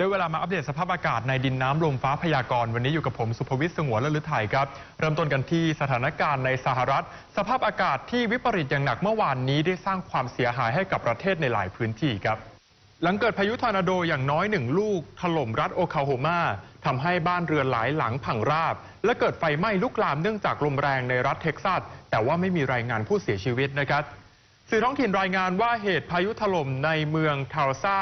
ได้เวลามาอัปเดตสภาพอากาศในดินน้ำลมฟ้าพยากรณ์วันนี้อยู่กับผมสุภวิทย์สงวนและฤทัยครับ เริ่มต้นกันที่สถานการณ์ในสหรัฐ สภาพอากาศที่วิปริตอย่างหนักเมื่อวานนี้ได้สร้างความเสียหายให้กับประเทศในหลายพื้นที่ครับ หลังเกิดพายุทอร์นาโดอย่างน้อยหนึ่งลูก ถล่มรัฐโอคลาโฮมาทำให้บ้านเรือนหลายหลังพังราบ และเกิดไฟไหม้ลุกลามเนื่องจากลมแรงในรัฐเท็กซัสแต่ว่าไม่มีรายงานผู้เสียชีวิตนะครับ สื่อท้องถิ่นรายงานว่าเหตุพายุถล่มในเมืองทาลซา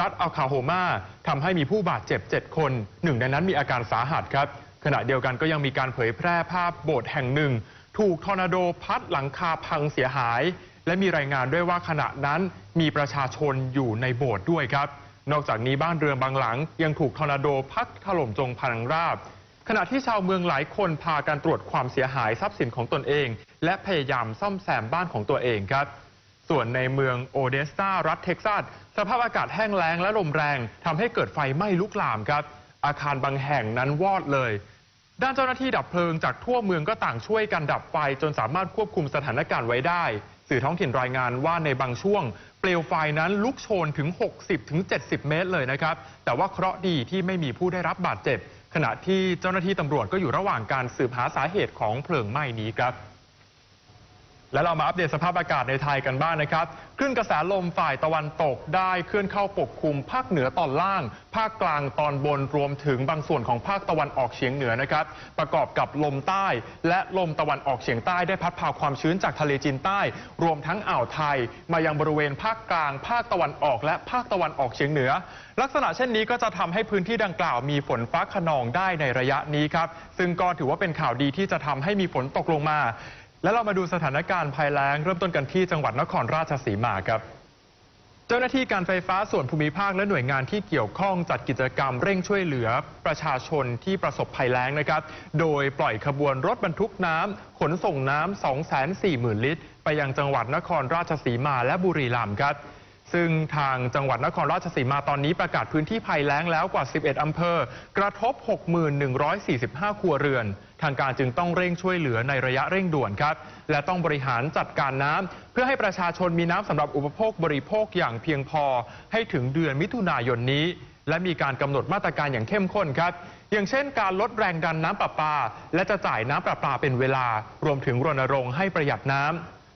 รัฐอัลคาโฮมาทำให้มีผู้บาดเจ็บ 7 คนหนึ่งในนั้นมีอาการสาหัสครับ ขณะเดียวกันก็ยังมีการเผยแพร่ภาพโบสถ์แห่งหนึ่ง ถูกทอร์นาโดพัดหลังคาพังเสียหาย และมีรายงานด้วยว่าขณะนั้นมีประชาชนอยู่ในโบสถ์ด้วยครับ นอกจากนี้บ้านเรือนบางหลัง ยังถูกทอร์นาโดพัดถล่มจงพังราบ ขณะที่ชาวเมืองหลายคนพากันตรวจความเสียหายทรัพย์สินของตนเอง และพยายามซ่อมแซมบ้านของตัวเองครับ ส่วนในเมืองโอเดสตารัฐเท็กซัสสภาพอากาศแห้งแล้งและลมแรงทำให้เกิดไฟไหม้ลุกลามครับ อาคารบางแห่งนั้นวอดเลย ด้านเจ้าหน้าที่ดับเพลิงจากทั่วเมืองก็ต่างช่วยกันดับไฟจนสามารถควบคุมสถานการณ์ไว้ได้ สื่อท้องถิ่นรายงานว่าในบางช่วง เปลวไฟนั้นลุกโชนถึง 60-70 เมตรเลยนะครับ แต่ว่าเคราะห์ดีที่ไม่มีผู้ได้รับบาดเจ็บ ขณะที่เจ้าหน้าที่ตำรวจก็อยู่ระหว่างการสืบหาสาเหตุของเพลิงไหม้นี้ครับ และเรามาอัปเดตสภาพอากาศในไทยกันบ้างนะครับคลื่นกระแสลมฝ่ายตะวันตกได้เคลื่อนเข้าปกคลุมภาคเหนือตอนล่าง ภาคกลางตอนบนรวมถึงบางส่วนของภาคตะวันออกเฉียงเหนือนะครับ ประกอบกับลมใต้ และลมตะวันออกเฉียงใต้ได้พัดพาความชื้นจากทะเลจีนใต้ รวมทั้งอ่าวไทย มายังบริเวณภาคกลาง ภาคตะวันออก และภาคตะวันออกเฉียงเหนือ ลักษณะเช่นนี้ก็จะทำให้พื้นที่ดังกล่าวมีฝนฟ้าขนองได้ในระยะนี้ครับซึ่งก็ถือว่าเป็นข่าวดีที่จะทำให้มีฝนตกลงมา และเรามาดูสถานการณ์ภัยแล้งเริ่มต้นกันที่จังหวัดนครราชสีมาครับ เจ้าหน้าที่การไฟฟ้าส่วนภูมิภาคและหน่วยงานที่เกี่ยวข้องจัดกิจกรรมเร่งช่วยเหลือประชาชนที่ประสบภัยแล้งนะครับ โดยปล่อยขบวนรถบรรทุกน้ำขนส่งน้ำ240,000 ลิตร ไปยังจังหวัดนครราชสีมาและบุรีรัมย์ครับ ซึ่งทางจังหวัดนครราชสีมาตอนนี้ประกาศพื้นที่ภัยแล้งแล้วกว่า 11 อำเภอ กระทบ 6,145 ครัวเรือน ทางการจึงต้องเร่งช่วยเหลือในระยะเร่งด่วนครับ และต้องบริหารจัดการน้ำเพื่อให้ประชาชนมีน้ำสำหรับอุปโภคบริโภคอย่างเพียงพอ ให้ถึงเดือนมิถุนายนนี้ และมีการกำหนดมาตรการอย่างเข้มข้นครับ อย่างเช่น การลดแรงดันน้ำประปา และจะจ่ายน้ำประปาเป็นเวลา รวมถึงรณรงค์ให้ประหยัดน้ำ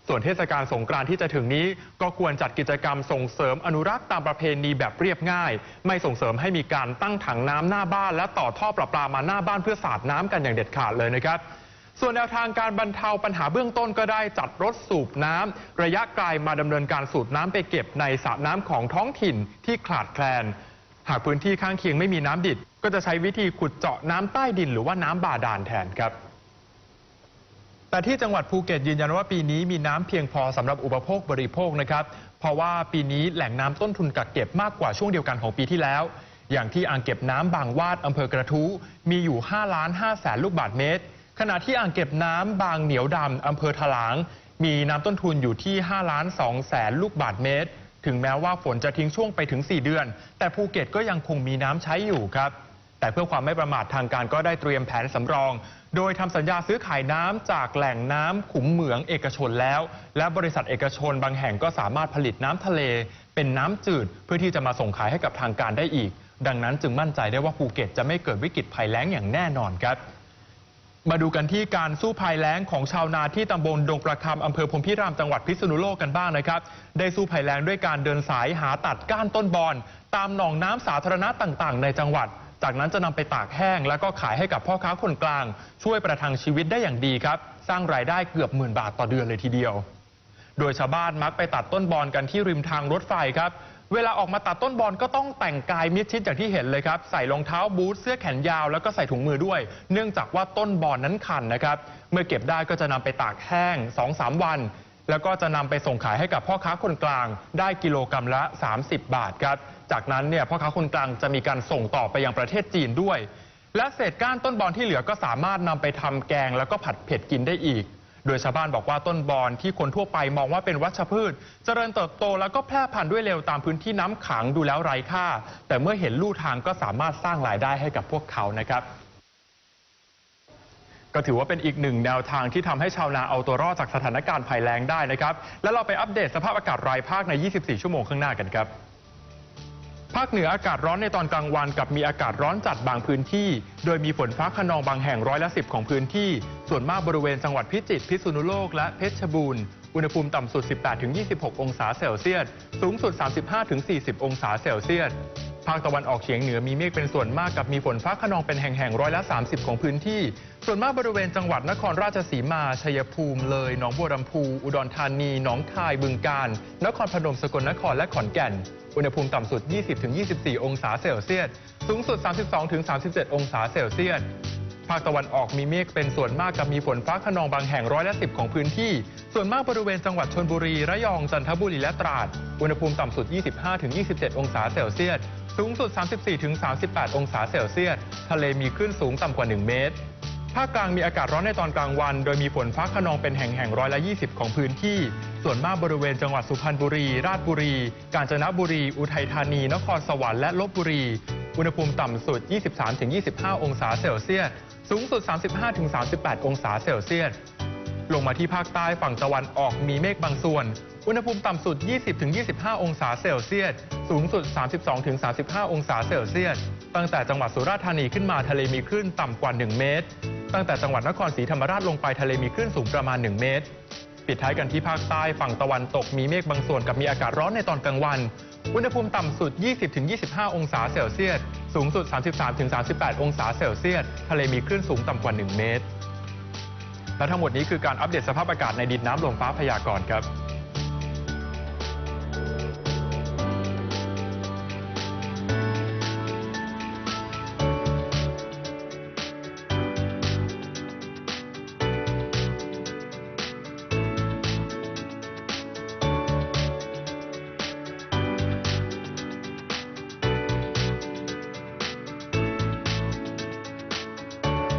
ส่วนเทศกาลสงกรานต์ที่จะถึงนี้ก็ควรจัดกิจกรรมส่งเสริมอนุรักษ์ตามประเพณีแบบเรียบง่าย ไม่ส่งเสริมให้มีการตั้งถังน้ำหน้าบ้าน และต่อท่อประปามาหน้าบ้านเพื่อสาดน้ำกันอย่างเด็ดขาดเลยนะครับส่วนแนวทางการบรรเทาปัญหาเบื้องต้นก็ได้จัดรถสูบน้ำระยะไกลมาดำเนินการสูบน้ำไปเก็บในสระน้ำของท้องถิ่นที่ขาดแคลน หากพื้นที่ข้างเคียงไม่มีน้ำดิบก็จะใช้วิธีขุดเจาะน้ำใต้ดินหรือว่าน้ำบาดาลแทนครับ แต่ที่จังหวัดภูเก็ตยืนยันว่าปีนี้มีน้ำเพียงพอสำหรับอุปโภคบริโภคนะครับ เพราะว่าปีนี้แหล่งน้ำต้นทุนกักเก็บมากกว่าช่วงเดียวกันของปีที่แล้ว อย่างที่อ่างเก็บน้ำบางวาดอำเภอกระทู้มีอยู่5ล้าน5แสนลูกบาทเมตร ขณะที่อ่างเก็บน้ำบางเหนียวดำอำเภอถลาง มีน้ำต้นทุนอยู่ที่5ล้าน2แสนลูกบาทเมตร ถึงแม้ว่าฝนจะทิ้งช่วงไปถึง 4 เดือน แต่ภูเก็ตก็ยังคงมีน้ำใช้อยู่ครับ แต่เพื่อความไม่ประมาททางการก็ได้เตรียมแผนสำรอง โดยทำสัญญาซื้อขายน้ำจากแหล่งน้ำขุมเหมืองเอกชนแล้ว และบริษัทเอกชนบางแห่งก็สามารถผลิตน้ำทะเล เป็นน้ำจืดเพื่อที่จะมาส่งขายให้กับทางการได้อีก ดังนั้นจึงมั่นใจได้ว่าภูเก็ตจะไม่เกิดวิกฤตภัยแล้งอย่างแน่นอนครับมาดูกันที่การสู้ภัยแล้งของชาวนาที่ตำบลดงประคำอำเภอพรมพิรามจังหวัดพิษณุโลกกันบ้างนะครับ ได้สู้ภัยแล้งด้วยการเดินสายหาตัดก้านต้นบอน ตามหนองน้ำสาธารณะต่าง ๆ ในจังหวัด จากนั้นจะนำไปตากแห้ง แล้วก็ขายให้กับพ่อค้าคนกลาง ช่วยประทังชีวิตได้อย่างดีครับ สร้างรายได้เกือบหมื่นบาทต่อเดือนเลยทีเดียว โดยชาวบ้านมักไปตัดต้นบอนกันที่ริมทางรถไฟครับเวลาออกมาตัดต้นบอนก็ต้องแต่งกายมิดชิดอย่างที่เห็นเลยครับ ใส่รองเท้าบูทเสื้อแขนยาวแล้วก็ใส่ถุงมือด้วย เนื่องจากว่าต้นบอนนั้นคันนะครับ เมื่อเก็บได้ก็จะนำไปตากแห้ง 2-3 วัน แล้วก็จะนำไปส่งขายให้กับพ่อค้าคนกลาง ได้กิโลกรรัมละ 30 บาทครับ จากนั้นเนี่ยพ่อค้าคนกลางจะมีการส่งต่อไปยังประเทศจีนด้วย และเศษก้านต้นบอนที่เหลือก็สามารถนำไปทำแกง แล้วก็ผัดเผ็ดกินได้อีก โดยชาวบ้านบอกว่าต้นบอนที่คนทั่วไปมองว่าเป็นวัชพืช เจริญเติบโตแล้วก็แพร่พันธุ์ด้วยเร็วตามพื้นที่น้ำขังดูแล้วไร้ค่า แต่เมื่อเห็นลู่ทางก็สามารถสร้างรายได้ให้กับพวกเขานะครับ ก็ถือว่าเป็นอีกหนึ่งแนวทางที่ทำให้ชาวนาเอาตัวรอดจากสถานการณ์ภัยแล้งได้นะครับ แล้วเราไปอัปเดตสภาพอากาศรายภาคใน 24 ชั่วโมงข้างหน้ากันครับภาคเหนืออากาศร้อนในตอนกลางวันกับมีอากาศร้อนจัดบางพื้นที่ โดยมีฝนฟ้าขนองบางแห่งร้อยละสิบของพื้นที่ ส่วนมากบริเวณจังหวัดพิจิตรพิษณุโลกและเพชรบูรณ์ อุณหภูมิต่ำสุด 18-26 องศาเซลเซียส สูงสุด 35-40 องศาเซลเซียส ภาคตะวันออกเฉียงเหนือมีเมฆเป็นส่วนมากกับมีฝนฟ้าขนองเป็นแห่งๆร้อยละ 30 ของพื้นที่ ส่วนมากบริเวณจังหวัดนครราชสีมา ชัยภูมิ เลย หนองบัวลำพู อุดรธานี หนองคาย บึงกาฬ นครพนม สกลนคร และขอนแก่น อุณหภูมิต่ำสุด 20-24 องศาเซลเซียส สูงสุด 32-37 องศาเซลเซียส ภาคตะวันออกมีเมฆเป็นส่วนมากกับมีฝนฟ้าขนองบางแห่งร้อยละสิบของพื้นที่ ส่วนมากบริเวณจังหวัดชนบุรี ระยอง จันทบุรี และตราด อุณหภูมิต่ำสุด 25-27 องศาเซลเซียส สูงสุด 34-38 องศาเซลเซียส ทะเลมีคลื่นสูงต่ำกว่า 1 เมตร ภาคกลางมีอากาศร้อนในตอนกลางวัน โดยมีฝนฟ้าขนองเป็นแห่งๆร้อยละ 20 ของพื้นที่ ส่วนมากบริเวณจังหวัดสุพรรณบุรี ราชบุรี กาญจนบุรี อุทัยธานี นครสวรรค์ และลบบุรี อุณหภูมิต่ำสุด 23-25 องศาเซลเซียส สูงสุด 35-38 องศาเซลเซียส ลงมาที่ภาคใต้ฝั่งตะวันออกมีเมฆบางส่วน อุณหภูมิต่ำสุด 20-25 องศาเซลเซียส สูงสุด 32-35 องศาเซลเซียส ตั้งแต่จังหวัดสุราษฎร์ธานีขึ้นมาทะเลมีคลื่นต่ำกว่า 1 เมตร ตั้งแต่จังหวัดนครศรีธรรมราชลงไปทะเลมีคลื่นสูงประมาณ 1 เมตร ปิดท้ายกันที่ภาคใต้ฝั่งตะวันตกมีเมฆบางส่วนกับมีอากาศร้อนในตอนกลางวัน อุณหภูมิต่ำสุด 20-25 องศาเซลเซียส สูงสุด 33-38 องศาเซลเซียส ทะเลมีคลื่นสูงต่ำกว่า 1 เมตร และทั้งหมดนี้คือการอัปเดตสภาพอากาศในดินน้ำลมฟ้าพยากรณ์ครับ